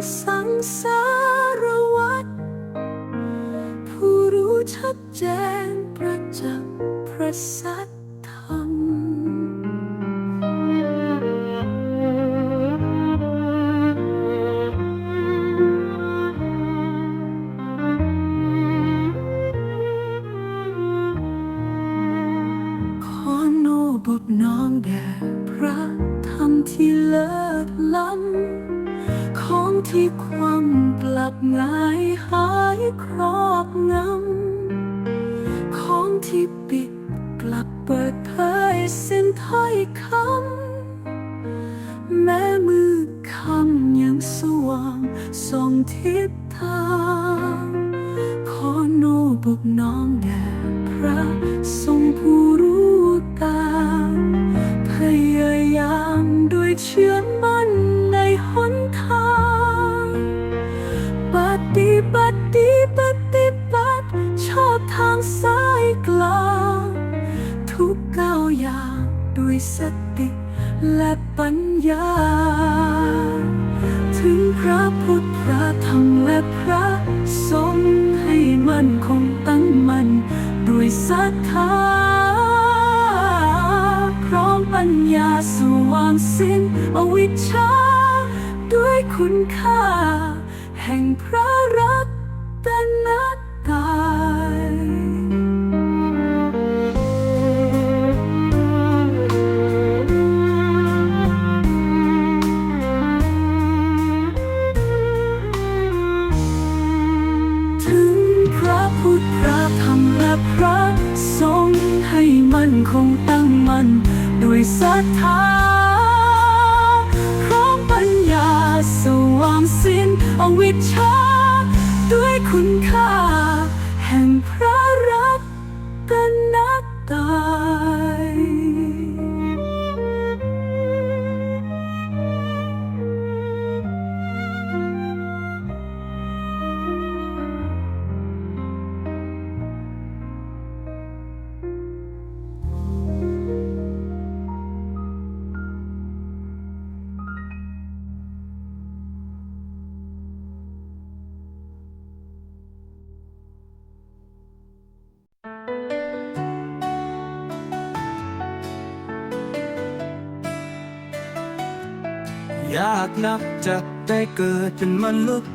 สังสารวัฏผู้รู้ชัดแจ้งประจักษ์พระส หายครอบงำ ของที่ปิดกลับเปิดเผยสิ้นถ้อยคำ แม้มือคำยังสว่างส่องทิศทางขอโนบุกน้อมแด่พระทรงผู้รู้ พระพุทธพระธรรมและพระสงฆ์ให้มันคงตั้งมั่นด้วยศรัทธาพร้อมปัญญาสว่างสิ้นอวิชชา ด้วยคุณค่า แห่งพระรัก อวิชชา ยากนักจะได้เกิดเป็นมนุษย์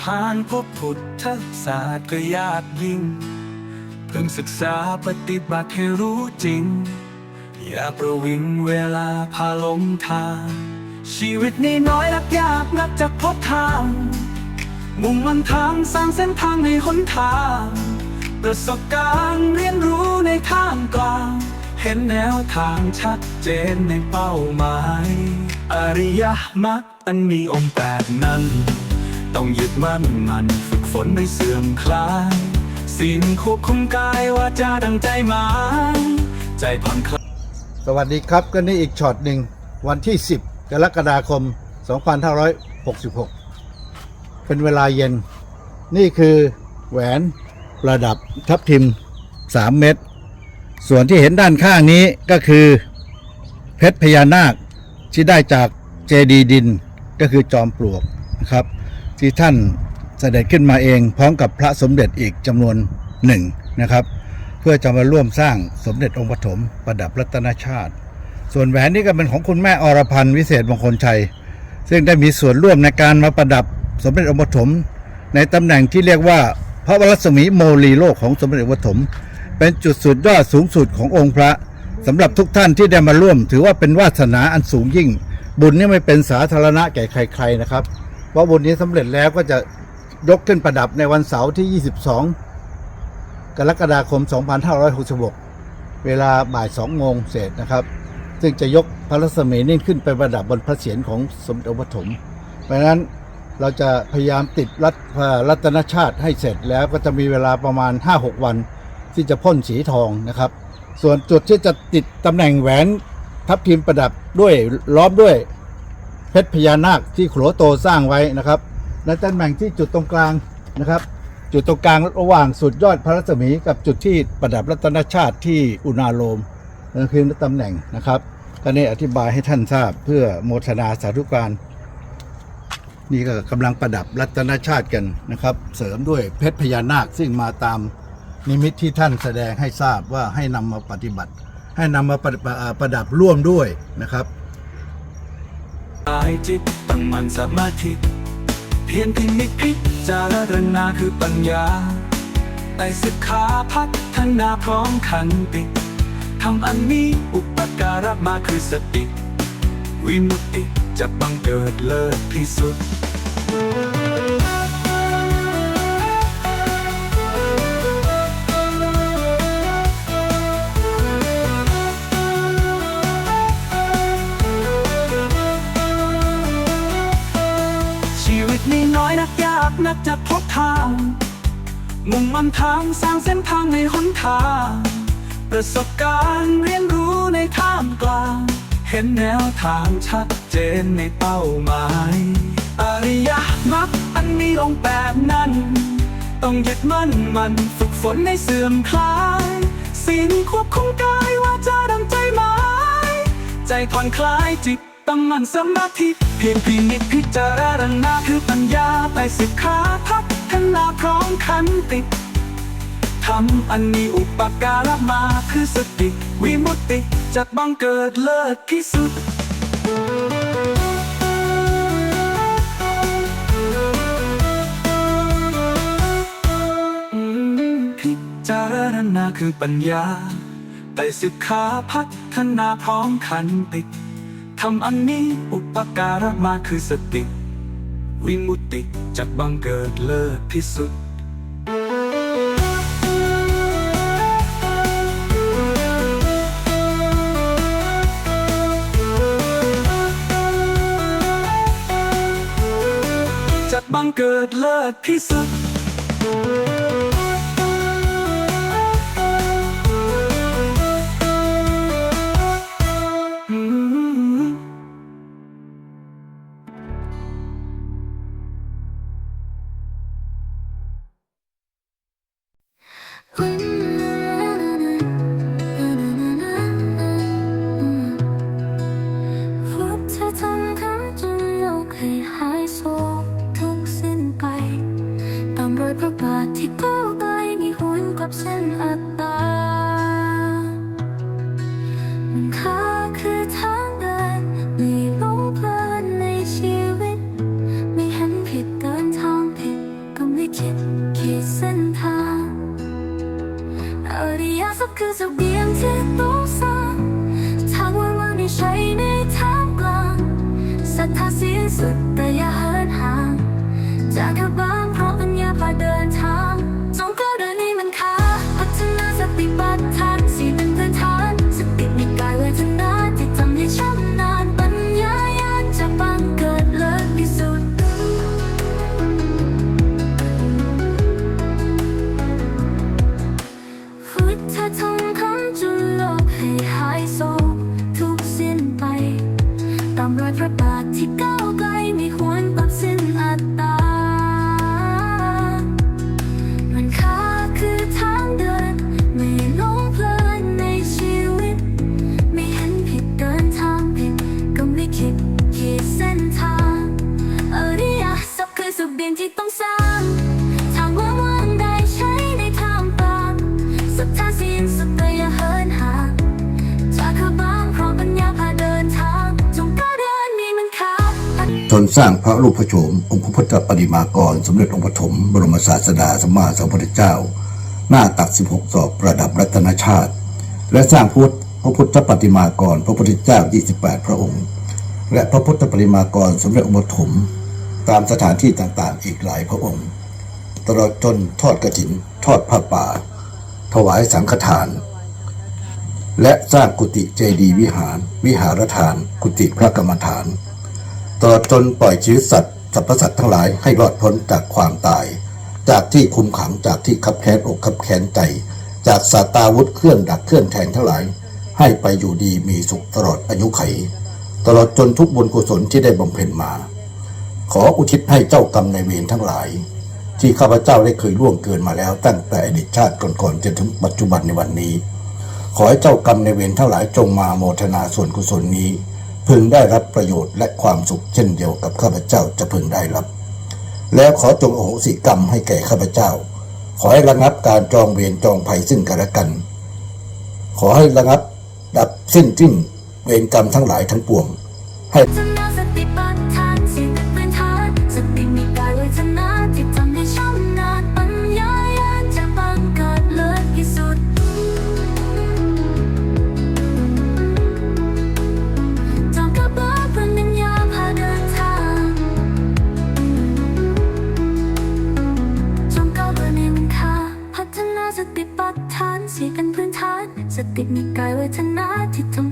ผ่านพบพุทธศาสตร์ก็ยากยิ่ง เพิ่งศึกษาปฏิบัติให้รู้จริง อย่าประวิงเวลาพาลงทาง ชีวิตนี้น้อยนักยากนักจะพบทาง มุ่งมันทางสร้างเส้นทางในหนทาง ประสบการณ์เรียนรู้ในท่ามกลาง เห็นแนวทางชัดเจนในเป้าหมาย อริยมรรคอันมีองค์แปดนั้น ต้องยึดมั่นมันฝึกฝนไม่เสื่อมคลายศีลควบคุมกายวาจาดังใจหมายใจผ่อนคลายสวัสดีครับก็นี่อีกช็อตหนึ่งวันที่ 10 กรกฎาคม 2566 เป็นเวลาเย็น นี่คือแหวนประดับทับทิม 3 เม็ดส่วนที่เห็นด้านข้างนี้ก็คือ เพชรพญานาค ที่ได้จากเจดีดินก็คือจอมปลวกนะครับ ที่ท่านเสด็จขึ้นมาเอง พร้อมกับพระสมเด็จอีกจำนวนหนึ่งนะครับ เพื่อจะมาร่วมสร้างสมเด็จองค์ปฐมประดับรัตนชาติ ส่วนแหวนนี้ก็เป็นของคุณแม่อรพันธ์วิเศษมงคลชัย ซึ่งได้มีส่วนร่วมในการมาประดับสมเด็จองค์ปฐมในตำแหน่งที่เรียกว่าพระวรัศมีโมลีโลกของสมเด็จองค์ปฐมเป็นจุดสุดยอดสูงสุดขององค์พระ สำหรับทุกท่านที่ได้มาร่วม ถือว่าเป็นวาสนาอันสูงยิ่ง บุญนี่ไม่เป็นสาธารณะแก่ใคร ๆนะครับ เพราะบุญนี้สำเร็จแล้วก็จะยกขึ้นประดับในวันเสาร์ที่ 22 กรกฎาคม 2566 เวลาบ่าย2โมงเศษนะครับ ซึ่งจะยกพระรัศมีนี่ขึ้นไปประดับบนพระเศียรของสมเด็จพระปฐมเพราะฉะนั้นเราจะพยายามติดรัตรัตนชาติให้เสร็จแล้วก็จะมีเวลาประมาณ 5-6 วัน ที่จะพ่นสีทองนะครับ ส่วนจุดที่จะติดตำแหน่งแหวนทับทิมประดับด้วยล้อมด้วยเพชรพญานาคที่โขลโตสร้างไว้นะครับและตำแหน่งที่จุดตรงกลางนะครับ จุดตรงกลางระหว่างสุดยอดพระรัศมีกับจุดที่ประดับรัตนชาติที่อุณาโลมนั่นคือตำแหน่งนะครับก็นี่อธิบายให้ท่านทราบเพื่อโมทนาสาธุการนี่ก็กำลังประดับรัตนชาติกันนะครับ เสริมด้วยเพชรพญานาคซึ่งมาตาม นิมิตที่ท่านแสดงให้ทราบว่าให้นำมาปฏิบัติ ให้นำมาประประประดับร่วมด้วยนะครับกายจิตตั้งมันสมาธิเพียงพินิจพิจารณาคือปัญญาไต่ศึกขาพัฒนาพร้อมขันติทำอันนี้อุปการะมาคือสติ วิมุตติจะบังเกิดเลิศที่สุด อยนักยากนักจะพบทาง มุ่งมันทางสร้างเส้นทางในหนทาง ประสบการณ์เรียนรู้ในท่ามกลาง เห็นแนวทางชัดเจนในเป้าหมายอริยมรรคอันมีองค์แปดนั้น ต้องยึดมั่นมันฝึกฝนในเสื่อมคลายศีลควบคุมกายว่าจะดังใจหมาย ใจผ่อนคลายจิต ตั้งมั่นสมาธิเพียงพินิจพิจารณาคือปัญญาไปสิกขาพัฒนาพร้อมขันติทำอันนี้อุปการะมาคือสติ วิมุตติจะบังเกิดเลิศที่สุดพิจารณาคือปัญญาไต่สิกขาพัฒนาพร้อมขันติ ทำอันนี้อุปการะมาคือสติ วิมุตติจะบังเกิดเลิศที่สุดจะบังเกิดเลิศที่สุดอื พุ สุดแต่อย่าเหินห่างจากกระบ้างเพราะปัญญาพาเดินทาง นสร้างพระรูปโฉมองค์พระพุทธปฏิมากร สมเด็จองค์ปฐมบรมศาสดาสัมมาสัมพุทธเจ้า หน้าตัก 16 ศอกประดับรัตนชาติ และสร้างพุทธพระพุทธปฏิมากร พระพุทธเจ้า 28 พระองค์ และพระพุทธปฏิมากรสมเด็จองค์ปฐมตามสถานที่ต่างๆ อีกหลายพระองค์ ตลอดจนทอดกระถิน ทอดผ้าป่า ถวายสังฆทาน และสร้างกุฏิเจดีย์วิหาร วิหารทาน กุฏิพระกรรมฐาน ตลอดจนปล่อยชีวิตสัตว์สรรพสัตว์ทั้งหลายให้รอดพ้นจากความตาย จากที่คุมขังจากที่คับแค้นอกคับแค้นใจ จากสาตาวุธเครื่องดักเครื่องแทงทั้งหลาย ให้ไปอยู่ดีมีสุขตลอดอายุไข ตลอดจนทุกบุญกุศลที่ได้บำเพ็ญมา ขออุทิศให้เจ้ากรรมในายเวรทั้งหลาย ที่ข้าพเจ้าได้เคยล่วงเกินมาแล้วตั้งแต่อดีตชาติก่อนๆจนถึงปัจจุบันในวันนี้ ขอให้เจ้ากรรมในายเวรทั้งหลายจงมาโมทนาส่วนกุศลนี้ พึงได้รับประโยชน์และความสุขเช่นเดียวกับข้าพเจ้าจะพึงได้รับ แล้วขอจงอโหสิกรรมให้แก่ข้าพเจ้า ขอให้ระงับการจองเวรจองภัยซึ่งกันและกัน ขอให้ระงับดับสิ้นสิ้นเวรกรรมทั้งหลายทั้งปวง ให้ ติดมีกายเวทนาที่ทำ